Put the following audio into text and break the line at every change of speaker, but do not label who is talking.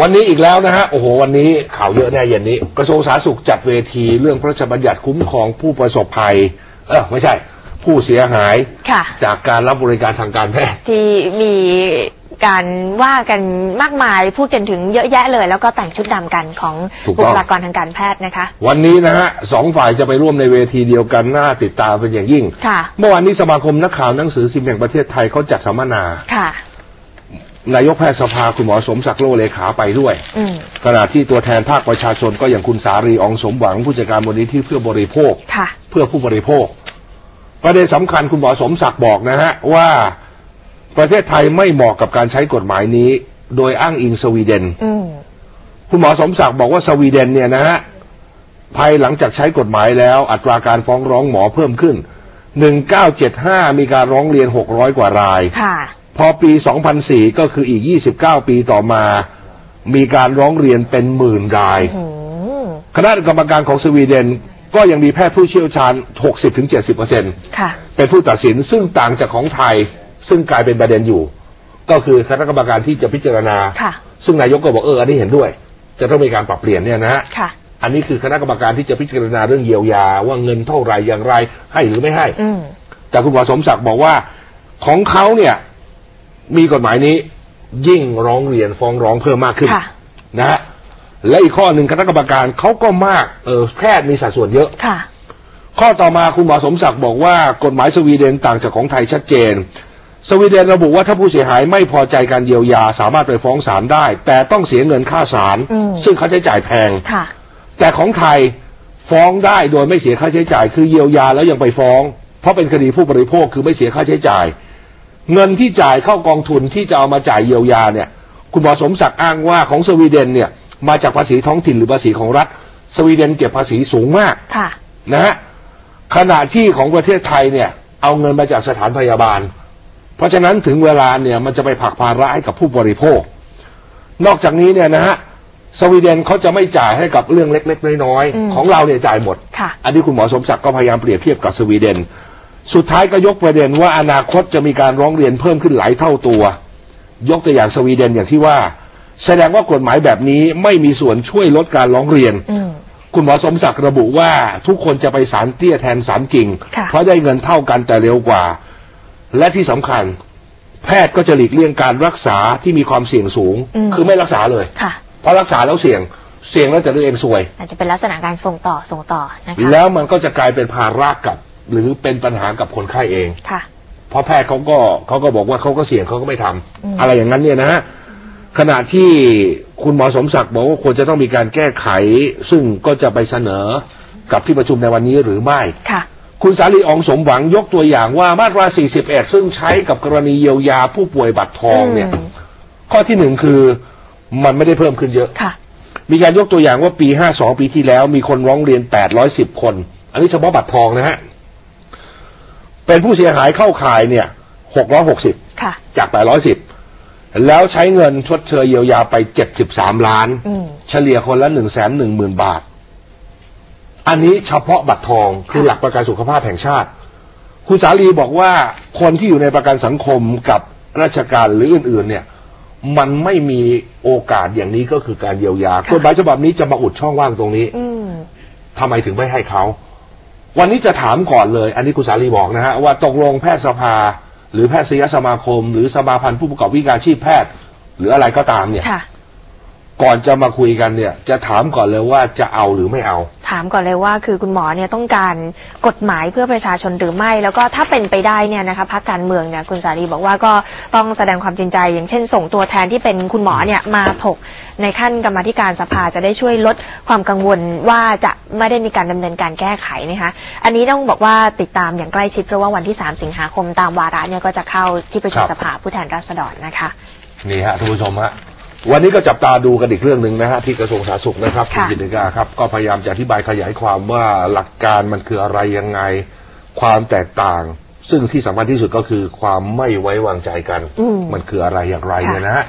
วันนี้อีกแล้วนะฮะ โอ้โห วันนี้ข่าวเยอะแน่เย็นนี้ กระทรวงสาธารณสุขจัดเวทีเรื่องพระราชบัญญัติคุ้มครองผู้ประสบภัย เออไม่ใช่ ผู้เสียหาย
ค่ะ
จากการรับบริการทางการแพทย์
ที่มีการว่ากันมากมายพูดกันถึงเยอะแยะเลย แล้วก็แต่งชุดดำกันของ
ถูกต้อง
บุคลากรทางการแพทย์นะคะ
วันนี้นะฮะสองฝ่ายจะไปร่วมในเวทีเดียวกันน่าติดตามเป็นอย่างยิ่ง
ค่ะ
เมื่อวานนี้สมาคมนักข่าวหนังสือพิมพ์แห่งประเทศไทยเขาจัดสัมมนา
ค่ะ
นายกแพทยสภาคุณหมอสมศักดิ์โลเลขาไปด้วย
อืม
ขณะที่ตัวแทนภาคประชาชนก็อย่างคุณสารีอองสมหวังผู้จัดการมูลนิธิเพื่อบริโภค
ค่ะ
เพื่อผู้บริโภค ประเด็นสำคัญคุณหมอสมศักดิ์บอกนะฮะว่าประเทศไทยไม่เหมาะกับการใช้กฎหมายนี้ โดยอ้างอิงสวีเดน
อืม
คุณหมอสมศักดิ์บอกว่าสวีเดนเนี่ยนะฮะภายหลังจากใช้กฎหมายแล้ว อัตราการฟ้องร้องหมอเพิ่มขึ้น 1975 มีการร้องเรียน 600 กว่าราย
ค่ะ
พอปี 2004 ก็คืออีก 29 ปีต่อมา มีการร้องเรียนเป็นหมื่นราย
อืม
คณะกรรมการของสวีเดนก็ยังมีแพทย์ผู้เชี่ยวชาญ 60-70%
ค่ะ
เป็นผู้ตัดสินซึ่งต่างจากของไทย ซึ่งกลายเป็นประเด็นอยู่ ก็คือคณะกรรมการที่จะพิจารณา
ค่ะ
ซึ่งนายกก็บอกเอออันนี้เห็นด้วย จะต้องมีการปรับเปลี่ยนเนี่ยนะฮะ
ค่ะ
อันนี้คือคณะกรรมการที่จะพิจารณาเรื่องเยียวยา ว่าเงินเท่าไหรอย่างไรให้หรือไม่ให้
อืม
แต่คุณหมอสมศักดิ์บอกว่าของเขาเนี่ย มีกฎหมายนี้ยิ่งร้องเรียนฟ้องร้องเพิ่มมากขึ้น
ค่ะ
นะฮะและอีกข้อหนึ่งคณะกรรมการเขาก็มากเออแพทย์มีสัดส่วนเยอะ
ค่ะ
ข้อต่อมาคุณหมอสมศักดิ์บอกว่ากฎหมายสวีเดนต่างจากของไทยชัดเจน สวีเดนระบุว่าถ้าผู้เสียหายไม่พอใจการเยียวยาสามารถไปฟ้องศาลได้ แต่ต้องเสียเงินค่าศาล
อืม
ซึ่งค่าใช้จ่ายแพง
ค่ะ
แต่ของไทยฟ้องได้โดยไม่เสียค่าใช้จ่าย คือเยียวยาแล้วยังไปฟ้อง เพราะเป็นคดีผู้บริโภคคือไม่เสียค่าใช้จ่าย เงินที่จ่ายเข้ากองทุนที่จะเอามาจ่ายเยียวยาเนี่ย คุณหมอสมศักดิ์อ้างว่าของสวีเดนเนี่ย มาจากภาษีท้องถิ่นหรือภาษีของรัฐ สวีเดนเก็บภาษีสูงมาก
ค่ะ
นะฮะขณะที่ของประเทศไทยเนี่ย เอาเงินมาจากสถานพยาบาล เพราะฉะนั้นถึงเวลาเนี่ยมันจะไปผลักภาระให้กับผู้บริโภค นอกจากนี้เนี่ยนะฮะสวีเดนเขาจะไม่จ่ายให้กับเรื่องเล็ก ๆ น้อย
อืม
ๆของเราเนี่ยจ่ายหมด
ค่ะ
อันนี้คุณหมอสมศักดิ์ก็พยายามเปรียบเทียบกับสวีเดน สุดท้ายก็ยกประเด็นว่าอนาคตจะมีการร้องเรียนเพิ่มขึ้นหลายเท่าตัว ยกตัวอย่างสวีเดนอย่างที่ว่า แสดงว่ากฎหมายแบบนี้ไม่มีส่วนช่วยลดการร้องเรียน
อืม
คุณหมอสมศักดิ์ระบุว่าทุกคนจะไปศาลเตี้ยแทนศาลจริง
ค่ะ
เพราะได้เงินเท่ากันแต่เร็วกว่า และที่สำคัญ แพทย์ก็จะหลีกเลี่ยงการรักษาที่มีความเสี่ยงสูง
อืม
คือไม่รักษาเลย
ค่ะ
เพราะรักษาแล้วเสี่ยงเสี่ยงแล้วแต่ตัวเองซวย
อาจจะเป็นลักษณะการส่งต่อส่งต่อนะคะ
แล้วมันก็จะกลายเป็นภาระกับ หรือเป็นปัญหากับคนไข้เอง
ค่ะ
เพราะแพทย์เขาก็เขาก็บอกว่าเขาก็เสี่ยงเขาก็ไม่ทำ
อืม
อะไรอย่างนั้นเนี่ยนะฮะขณะที่คุณหมอสมศักดิ์บอกว่าควรจะต้องมีการแก้ไข ซึ่งก็จะไปเสนอกับที่ประชุมในวันนี้หรือไม่
ค่ะ
คุณสาลีอองสมหวังยกตัวอย่างว่ามาตรา 41 ซึ่งใช้กับกรณีเยียวยาผู้ป่วยบัตรทองเนี่ย
อืม
ข้อที่หนึ่งคือมันไม่ได้เพิ่มขึ้นเยอะ
ค่ะ
มีการยกตัวอย่างว่าปี 52 ปีที่แล้วมีคนร้องเรียน 810 คน อันนี้เฉพาะบัตรทองนะฮะ เป็นผู้เสียหายเข้าข่ายเนี่ย660
ค่ะ
จาก810แล้วใช้เงินชดเชยเยียวยาไป73ล้าน
อืม
เฉลี่ยคนละ1 1 0 0 0 0บาท อันนี้เฉพาะบัตรทองคือหลักประกันสุขภาพแห่งชาติ คุณสาลีบอกว่าคนที่อยู่ในประกันสังคมกับราชการหรืออื่น ๆ เนี่ย มันไม่มีโอกาสอย่างนี้ก็คือการเยียวยา
ค่ะ
กฎหมายฉบับนี้จะมาอุดช่องว่างตรงนี้
อืม
ทำไมถึงไม่ให้เขา วันนี้จะถามก่อนเลย อันนี้คุณสาลีบอกนะฮะว่าตกลงแพทยสภา หรือแพทยสมาคม หรือสมาพันธ์ผู้ประกอบวิชาชีพแพทย์ หรืออะไรก็ตามเนี่ย
ค่ะ
ก่อนจะมาคุยกันเนี่ย จะถามก่อนเลยว่าจะเอาหรือไม่เอา
ถามก่อนเลยว่าคือคุณหมอเนี่ยต้องการกฎหมายเพื่อประชาชนหรือไม่ แล้วก็ถ้าเป็นไปได้เนี่ยนะคะพรรคการเมืองเนี่ยคุณสารีบอกว่าก็ต้องแสดงความจริงใจ อย่างเช่น ส่งตัวแทนที่เป็นคุณหมอเนี่ยมาถกในขั้นกรรมาธิการสภาจะได้ช่วยลดความกังวลว่าจะไม่ได้มีการดำเนินการแก้ไขนะคะอันนี้ต้องบอกว่าติดตามอย่างใกล้ชิดเพราะว่าวันที่ 3 สิงหาคมตามวาระเนี่ยก็จะเข้าที่ประชุม
ครับ
สภาผู้แทนราษฎรนะคะ
นี่ฮะท่านผู้ชมฮะ วันนี้ก็จับตาดูกันอีกเรื่องหนึ่งนะฮะที่กระทรวงสาธารณสุขนะครับคุณ
ค่ะ
จิตรกาครับก็พยายามจะอธิบายขยายความว่าหลักการมันคืออะไรยังไง ความแตกต่าง ซึ่งที่สำคัญที่สุดก็คือความไม่ไว้วางใจกัน
อืม
มันคืออะไรอย่างไร
ค่ะ
เนี่ยนะฮะ